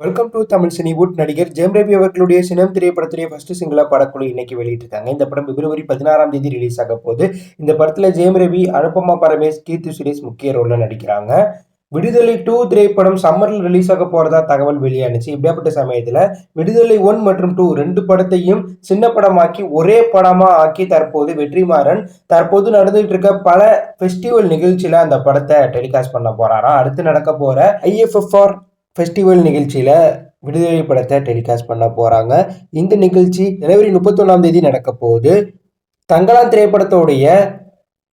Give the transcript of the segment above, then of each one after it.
Welcome to Tamil Cinewood நடிகர் ஜெயம் ரவி அவர்களுடைய சினம் திரைப்படத்துடைய ஃபர்ஸ்ட் சிங்கிளா படக்குழு இன்னைக்கு வெளியிட்டிருக்காங்க. இந்த படம் பிப்ரவரி பதினாறாம் தேதி ரிலீஸ் ஆக போகுது. இந்த படத்துல ஜெயம் ரவி அனுபமா பரமேஷ் கீர்த்தி சுரேஷ் முக்கிய ரோல்ல நடிக்கிறாங்க. விடுதலை டூ திரைப்படம் சம்மரில் ரிலீஸ் ஆக போறதா தகவல் வெளியானுச்சு. இப்படியாப்பட்ட சமயத்துல விடுதலை ஒன் மற்றும் டூ ரெண்டு படத்தையும் சின்ன படமாக்கி ஒரே படமா ஆக்கி தற்போது வெற்றிமாறன் தற்போது நடந்துட்டு இருக்க பல ஃபெஸ்டிவல் நிகழ்ச்சியில அந்த படத்தை டெலிகாஸ்ட் பண்ண போறாராம் அடுத்து நடக்க போற ஐஎஃப்எஃப்ஆர் ஃபெஸ்டிவல் நிகழ்ச்சியில் விடுதலை படத்தை டெலிகாஸ்ட் பண்ண போகிறாங்க இந்த நிகழ்ச்சி ஜனவரி முப்பத்தொன்னாம் தேதி நடக்க போகுது தங்களான் திரைப்படத்தோடைய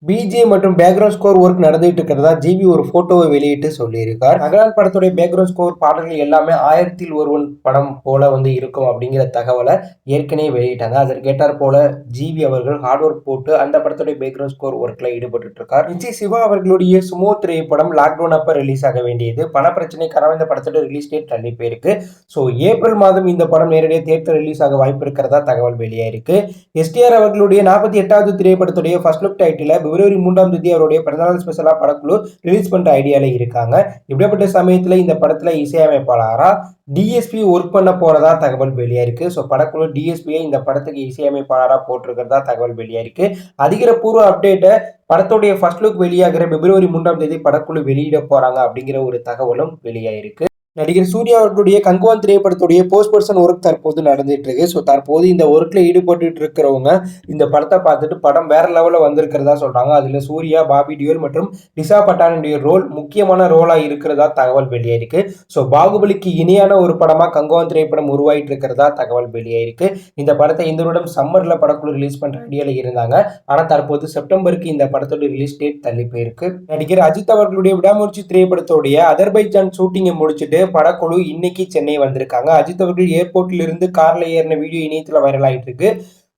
பிஜே மற்றும் பேக்ரவுண்ட் ஸ்கோர் ஒர்க் நடந்துட்டு இருக்கிறதா? ஜிபி ஒரு போட்டோவை வெளியிட்டு சொல்லியிருக்கார். நகரான் படத்துடைய பேக்ரவுண்ட் ஸ்கோர் பாடல்கள் எல்லாமே ஆயிரத்தில் ஒருவன் படம் போல வந்து இருக்கும் அப்படிங்கிற தகவலை ஏற்கனவே வெளியிட்டாங்க. அதற்கு கேட்டார் போல ஜிபி அவர்கள் ஹார்ட் ஒர்க் போட்டு அந்த படத்துடைய பேக்ரவுண்ட் ஸ்கோர் ஒர்க்ல ஈடுபட்டு இருக்கார் விஜய் சிவா அவர்களுடைய சுமோ திரைப்படம் லாக்டவுன் அப்ப ரிலீஸ் ஆக வேண்டியது. பண பிரச்சனை காரணம் இந்த படத்தோட ரிலீஸ் டேட் தள்ளி போயிருக்கு. ஸோ ஏப்ரல் மாதம் இந்த படம் நேரடியாக தேர்தல் ரிலீஸ் ஆக வாய்ப்பு இருக்கிறதா? தகவல் வெளியாயிருக்கு. எஸ்டிஆர் அவர்களுடைய நாற்பத்தி எட்டாவது திரைப்படத்துடைய ஃபர்ஸ்ட் லுக் டைட்டில் பிப்ரவரி மூன்றாம் தேதி அவருடைய பிறந்தநாள் ஸ்பெஷலாக படக்குழு ரிலீஸ் பண்ணுற ஐடியாவில் இருக்காங்க. இப்படிப்பட்ட சமயத்தில் இந்த படத்தில் இசையமைப்பாளராக டிஎஸ்பி ஒர்க் பண்ண போகிறதா தகவல் வெளியாக இருக்குது ஸோ படக்குழு டிஎஸ்பியை இந்த படத்துக்கு இசையமைப்பாளராக போட்டிருக்கிறதா தகவல் வெளியாக இருக்குது அதிகாரப்பூர்வ அப்டேட்டை படத்துடைய ஃபர்ஸ்ட் லுக் வெளியாகிற பிப்ரவரி மூன்றாம் தேதி படக்குழு வெளியிட போகிறாங்க அப்படிங்கிற ஒரு தகவலும் வெளியாயிருக்கு நடிகர் சூர்யா அவர்களுடைய கங்குவான் திரைப்படத்துடைய போஸ்ட் பர்சன் ஒர்க் தற்போது நடந்துட்டு இருக்கு ஸோ தற்போது இந்த ஒர்க்ல ஈடுபட்டு இருக்கிறவங்க இந்த படத்தை பார்த்துட்டு படம் வேற லெவலில் வந்திருக்கிறதா சொல்றாங்க. அதுல சூர்யா பாபி டியோல் மற்றும் டிசா பட்டானுடைய ரோல் முக்கியமான ரோலா இருக்கிறதா தகவல் வெளியாயிருக்கு. ஸோ பாகுபலிக்கு இணையான ஒரு படமா கங்குவான் திரைப்படம் உருவாயிட்டு இருக்கிறதா தகவல் வெளியாயிருக்கு. இந்த படத்தை இந்த வருடம் சம்மர்ல படக்குழு ரிலீஸ் பண்ற ஐடியால இருந்தாங்க. ஆனா தற்போது செப்டம்பருக்கு இந்த படத்தோட ரிலீஸ் டேட் தள்ளி போயிருக்கு. நடிகர் அஜித் அவர்களுடைய விடாமுயற்சி திரைப்படத்தோடைய அதர்பைஜான் ஷூட்டிங்கை முடிச்சுட்டு படக்குழு இன்னைக்கு சென்னை வந்திருக்காங்க. அஜித் அவர்கள் ஏர்போர்ட்ல இருந்து கார்ல ஏறின வீடியோ இணையத்துல வைரல் ஆயிட்டு இருக்கு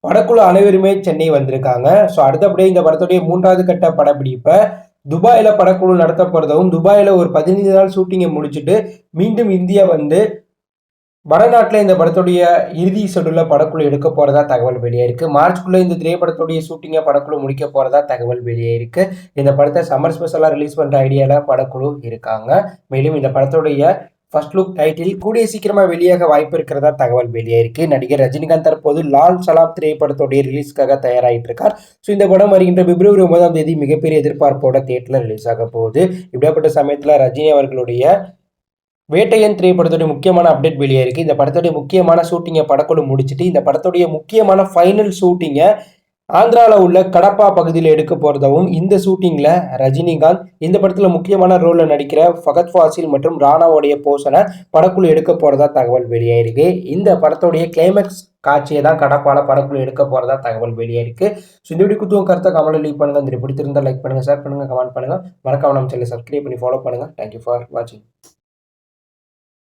படக்குழு அனைவருமே சென்னை வந்திருக்காங்க. ஸோ அடுத்தபடியே இந்த படத்துடைய மூன்றாவது கட்ட படப்பிடிப்பை துபாயில படக்குழு நடத்தப்படுறதும் துபாயில ஒரு பதினைந்து நாள் ஷூட்டிங்கை முடிச்சுட்டு மீண்டும் இந்தியா வந்து வடநாட்டில் இந்த படத்துடைய இறுதி ஷெடியூல படக்குழு எடுக்க போகிறதா தகவல் வெளியாயிருக்கு. மார்ச்குள்ளே இந்த திரைப்படத்துடைய ஷூட்டிங்கை படக்குழு முடிக்க போகிறதா தகவல் வெளியாயிருக்கு. இந்த படத்தை சம்மர் ஸ்பெஷலாக ரிலீஸ் பண்ணுற ஐடியாவில் படக்குழு இருக்காங்க. மேலும் இந்த படத்துடைய ஃபர்ஸ்ட் லுக் டைட்டில் கூடிய சீக்கிரமாக வெளியாக வாய்ப்பு இருக்கிறதா தகவல் வெளியாயிருக்கு. நடிகர் ரஜினிகாந்த் தற்போது லால் சலாம் திரைப்படத்துடைய ரிலீஸ்க்காக தயாராகிட்டு இருக்கார் ஸோ இந்த படம் வருகின்ற பிப்ரவரி ஒன்பதாம் தேதி மிகப்பெரிய எதிர்பார்ப்போட தேட்டரில் ரிலீஸ் ஆக போகுது. இப்படியாப்பட்ட சமயத்தில் ரஜினி அவர்களுடைய வேட்டையன் திரைப்படத்துடைய முக்கியமான அப்டேட் வெளியாயிருக்கு. இந்த படத்துடைய முக்கியமான ஷூட்டிங்கை படக்குழு முடிச்சுட்டு இந்த படத்துடைய முக்கியமான ஃபைனல் ஷூட்டிங்கை ஆந்திராவில் உள்ள கடப்பா பகுதியில் எடுக்க போகிறதாவும் இந்த ஷூட்டிங்கில் ரஜினிகாந்த் இந்த படத்தில் முக்கியமான ரோலில் நடிக்கிற ஃபகத் ஃபாசில் மற்றும் ராணாவுடைய போஷனை படக்குழு எடுக்க போகிறதா தகவல் வெளியாயிருக்கு. இந்த படத்துடைய கிளைமேக்ஸ் காட்சியை தான் கடப்பால படக்குழு எடுக்க போகிறதா தகவல் வெளியாயிருக்கு. ஸோ இந்த வீடியோ குத்துவம். கருத்தை கமெண்ட் லீக் பண்ணுங்கள் இந்த பிடித்திருந்தால் லைக் பண்ணுங்கள் ஷேர் பண்ணுங்கள் கமெண்ட் பண்ணுங்கள் மறக்காம நம்ம சேனலை சப்ஸ்கிரைப் பண்ணி ஃபாலோ பண்ணுங்கள் தேங்க்யூ ஃபார் வாட்சிங்